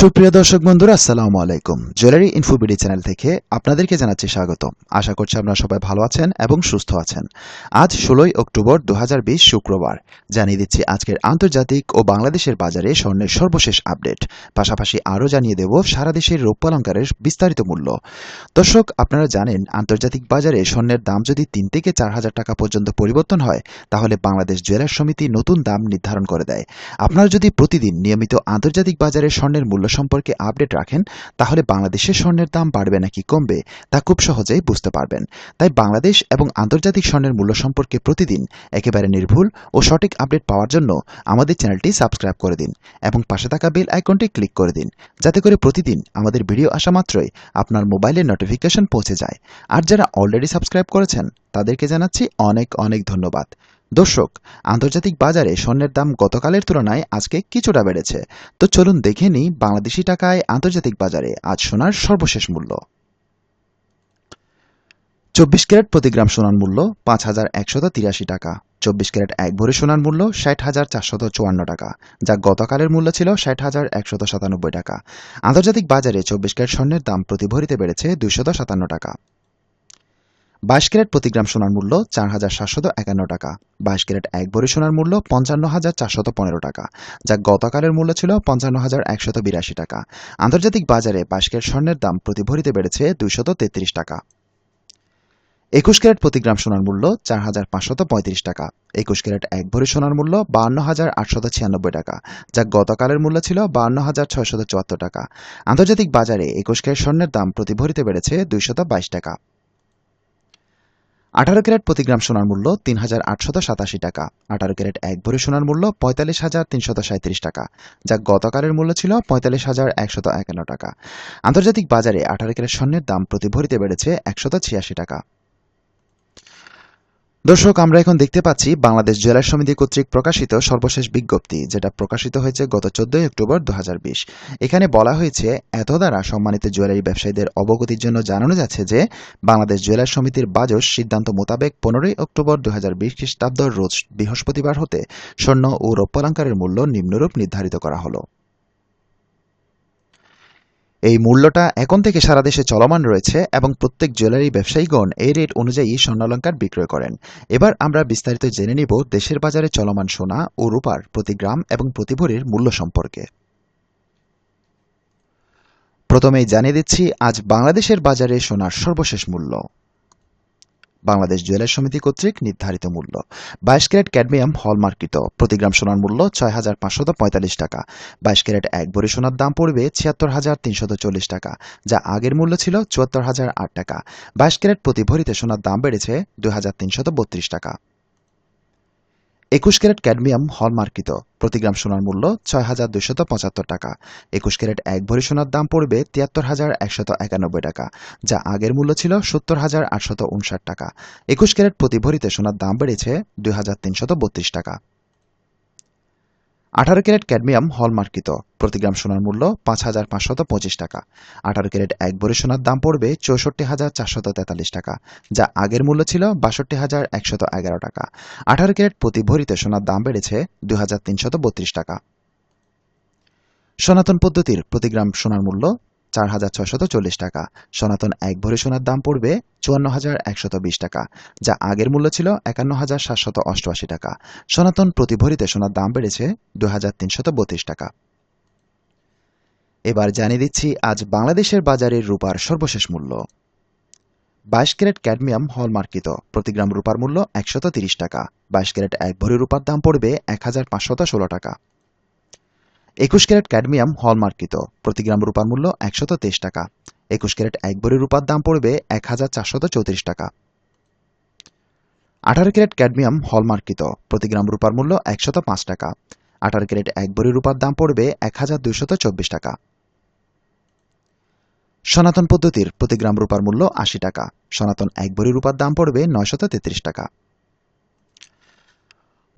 সুপ্রিয় দর্শক বন্ধুরা, আসসালামু আলাইকুম। জুয়েলারি ইনফোবিডি চ্যানেল থেকে আপনাদেরকে জানাচ্ছি স্বাগত আশা করছি আপনারা সবাই ভালো আছেন এবং সুস্থ আছেন। আজ ষোলোই অক্টোবর দু হাজার বিশ শুক্রবার। জানিয়ে দিচ্ছি আজকের আন্তর্জাতিক ও বাংলাদেশের বাজারে স্বর্ণের সর্বশেষ আপডেট। পাশাপাশি আরও জানিয়ে দেব সারা দেশের রৌপ্যালঙ্কারের বিস্তারিত মূল্য। দর্শক, আপনারা জানেন, আন্তর্জাতিক বাজারে স্বর্ণের দাম যদি তিন থেকে চার হাজার টাকা পর্যন্ত পরিবর্তন হয়, তাহলে বাংলাদেশ জুয়েলার সমিতি নতুন দাম নির্ধারণ করে দেয়। আপনারা যদি প্রতিদিন নিয়মিত আন্তর্জাতিক বাজারে স্বর্ণের মূল্য সম্পর্কে আপডেট রাখেন, তাহলে বাংলাদেশের স্বর্ণের দাম বাড়বে নাকি কমবে, তা খুব সহজেই বুঝতে পারবেন। তাই বাংলাদেশ এবং আন্তর্জাতিক স্বর্ণের মূল্য সম্পর্কে প্রতিদিন একেবারে নির্ভুল ও সঠিক আপডেট পাওয়ার জন্য আমাদের চ্যানেলটি সাবস্ক্রাইব করে দিন এবং পাশে থাকা বেল আইকনটি ক্লিক করে দিন, যাতে করে প্রতিদিন আমাদের ভিডিও আসা মাত্রই আপনার মোবাইলে নোটিফিকেশন পৌঁছে যায়। আর যারা অলরেডি সাবস্ক্রাইব করেছেন, তাদেরকে জানাচ্ছি অনেক অনেক ধন্যবাদ। দর্শক, আন্তর্জাতিক বাজারে স্বর্ণের দাম গতকালের তুলনায় আজকে কিছুটা বেড়েছে। তো চলুন দেখে নিই বাংলাদেশি টাকায় আন্তর্জাতিক বাজারে আজ সোনার সর্বশেষ মূল্য। চব্বিশ ক্যারেট প্রতি গ্রাম সোনার মূল্য পাঁচ হাজার একশত তিরাশি টাকা। চব্বিশ ক্যারেট এক ভরি সোনার মূল্য ষাট হাজার চারশত চুয়ান্ন টাকা, যা গতকালের মূল্য ছিল ষাট হাজার একশত সাতানব্বই টাকা। আন্তর্জাতিক বাজারে চব্বিশ ক্যারেট স্বর্ণের দাম প্রতি ভরিতে বেড়েছে দুইশত সাতান্ন টাকা। বাইশ ক্যারেট প্রতি গ্রাম সোনার মূল্য চার হাজার সাতশত একান্ন টাকা। বাইশ ক্যারেট এক ভরি সোনার মূল্য পঞ্চান্ন হাজার চারশত পনেরো টাকা, যা গতকালের মূল্য ছিল পঞ্চান্ন হাজার একশত বিরাশি টাকা। আন্তর্জাতিক বাজারে বাইশ ক্যারেট স্বর্ণের দাম প্রতি ভরিতে বেড়েছে দুইশত তেত্রিশ টাকা। একুশ ক্যারেট প্রতি গ্রাম সোনার মূল্য চার হাজার পাঁচশত পঁয়ত্রিশ টাকা, একুশ ক্যারেট এক ভরি সোনার মূল্য বান্ন হাজার আটশত ছিয়ানব্বই টাকা, যা গতকালের মূল্য ছিল বান্ন হাজার ছয়শত চুয়াত্তর টাকা। আন্তর্জাতিক বাজারে একুশ ক্যারেট স্বর্ণের দাম প্রতি ভরিতে বেড়েছে দুইশত বাইশ টাকা। আঠারো ক্যারেট প্রতি গ্রাম সোনার মূল্য তিন হাজার আটশত সাতাশি টাকা। আঠারো ক্যারেট এক ভরি সোনার মূল্য পঁয়তাল্লিশ হাজার তিনশত সাঁত্রিশ টাকা, যা গতকালের মূল্য ছিল পঁয়তাল্লিশ হাজার একশত একান্ন টাকা। আন্তর্জাতিক বাজারে আঠারো ক্যারেট স্বর্ণের দাম প্রতি ভরিতে বেড়েছে একশত ছিয়াশি টাকা। দর্শক, আমরা এখন দেখতে পাচ্ছি বাংলাদেশ জুয়েলার সমিতি কর্তৃক প্রকাশিত সর্বশেষ বিজ্ঞপ্তি, যেটা প্রকাশিত হয়েছে গত চোদ্দই অক্টোবর দু হাজার বিশ। এখানে বলা হয়েছে, এত দ্বারা সম্মানিত জুয়েলারি ব্যবসায়ীদের অবগতির জন্য জানানো যাচ্ছে যে, বাংলাদেশ জুয়েলার সমিতির বাজস সিদ্ধান্ত মোতাবেক পনেরোই অক্টোবর দু হাজার বিশ খ্রিস্টাব্দ রোজ বৃহস্পতিবার হতে স্বর্ণ ও রৌপ্যালঙ্কারের মূল্য নিম্নরূপ নির্ধারিত করা হলো। এই মূল্যটা এখন থেকে সারা দেশে চলমান রয়েছে এবং প্রত্যেক জুয়েলারি ব্যবসায়ীগণ এই রেট অনুযায়ী স্বর্ণালঙ্কার বিক্রয় করেন। এবার আমরা বিস্তারিত জেনে নিব দেশের বাজারে চলমান সোনা ও রূপার প্রতি গ্রাম এবং প্রতি ভরির মূল্য সম্পর্কে। প্রথমেই জানিয়ে দিচ্ছি, আজ বাংলাদেশের বাজারে সোনার সর্বশেষ মূল্য। বাংলাদেশ জুয়েলার সমিতি কর্তৃক নির্ধারিত মূল্য। বাইশ ক্যারেট ক্যাডমিয়াম হলমার্কিত। প্রতি গ্রাম সোনার মূল্য ছয় হাজার পাঁচশত পঁয়তাল্লিশ টাকা। বাইশ ক্যারেট এক ভরি সোনার দাম পড়বে ছিয়াত্তর হাজার তিনশত চল্লিশ টাকা, যা আগের মূল্য ছিল চুয়াত্তর হাজার আট টাকা। বাইশ ক্যারেট প্রতি ভরিতে সোনার দাম বেড়েছে দুই হাজার তিনশত বত্রিশ টাকা। একুশ ক্যারেট ক্যাডমিয়াম হলমার্কিত। প্রতি গ্রাম সোনার মূল্য ছয় হাজার দুশত পঁচাত্তর টাকা। একুশ ক্যারেট এক ভরি সোনার দাম পড়বে তিয়াত্তর হাজার একশত একানব্বই টাকা, যা আগের মূল্য ছিল সত্তর হাজার আটশত উনষাট টাকা। একুশ ক্যারেট প্রতি ভরিতে সোনার দাম বেড়েছে দুই হাজার তিনশত বত্রিশ টাকা। আঠারো ক্যারেট ক্যাডমিয়াম হলমার্কিত প্রতি গ্রাম সোনার মূল্য পাঁচ হাজার পাঁচশত পঁচিশ টাকা। আঠারো ক্যারেট এক ভরি সোনার দাম পড়বে চৌষট্টি হাজার চারশত তেতাল্লিশ টাকা, যা আগের মূল্য ছিল বাষট্টি হাজার একশত এগারো টাকা। আঠারো ক্যারেট প্রতি ভরিতে সোনার দাম বেড়েছে দুই হাজার তিনশত বত্রিশ টাকা। সনাতন পদ্ধতির প্রতি গ্রাম সোনার মূল্য চার হাজার ছয়শত চল্লিশ টাকা। সনাতন এক ভরি সোনার দাম পড়বে চুয়ান্ন হাজার একশত বিশ টাকা, যা আগের মূল্য ছিল একান্ন হাজার সাতশত অষ্টআশি টাকা। সনাতন প্রতি ভরিতে সোনার দাম বেড়েছে দু হাজার তিনশত বত্রিশ টাকা। এবার জানিয়ে দিচ্ছি, আজ বাংলাদেশের বাজারে রূপার সর্বশেষ মূল্য। বাইশ ক্যারেট ক্যাডমিয়াম হলমার্কিত, প্রতি গ্রাম রূপার মূল্য একশত তিরিশ টাকা। বাইশ ক্যারেট এক ভরি রূপার দাম পড়বে এক হাজার পাঁচশত ষোলো টাকা। একুশ ক্যারেট ক্যাডমিয়াম হলমার্কিত প্রতি গ্রাম রূপার মূল্য একশত তেইশ টাকা। একুশ ক্যারেট এক ভরি রূপার দাম পড়বে এক হাজার চারশত চৌত্রিশ টাকা। আঠারো ক্যারেট ক্যাডমিয়াম হলমার্কিত প্রতি গ্রাম রূপার মূল্য একশত পাঁচ টাকা। আঠারো ক্যারেট এক ভরি রূপার দাম পড়বে এক হাজার দুইশত চব্বিশ টাকা। সনাতন পদ্ধতির প্রতি গ্রাম রূপার মূল্য আশি টাকা। সনাতন এক ভরি রূপার দাম পড়বে নয়শত তেত্রিশ টাকা।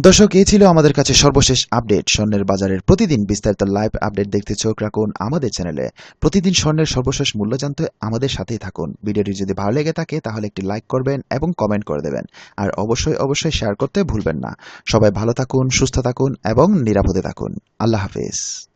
দর্শক, এই ছিল আমাদের কাছে সর্বশেষ আপডেট। স্বর্ণের বাজারের প্রতিদিন বিস্তারিত লাইভ আপডেট দেখতে চোখ রাখুন আমাদের চ্যানেলে। প্রতিদিন স্বর্ণের সর্বশেষ মূল্য জানতে আমাদের সাথেই থাকুন। ভিডিওটি যদি ভালো লেগে থাকে, তাহলে একটি লাইক করবেন এবং কমেন্ট করে দেবেন। আর অবশ্যই অবশ্যই শেয়ার করতে ভুলবেন না। সবাই ভালো থাকুন, সুস্থ থাকুন এবং নিরাপদে থাকুন। আল্লাহ হাফিজ।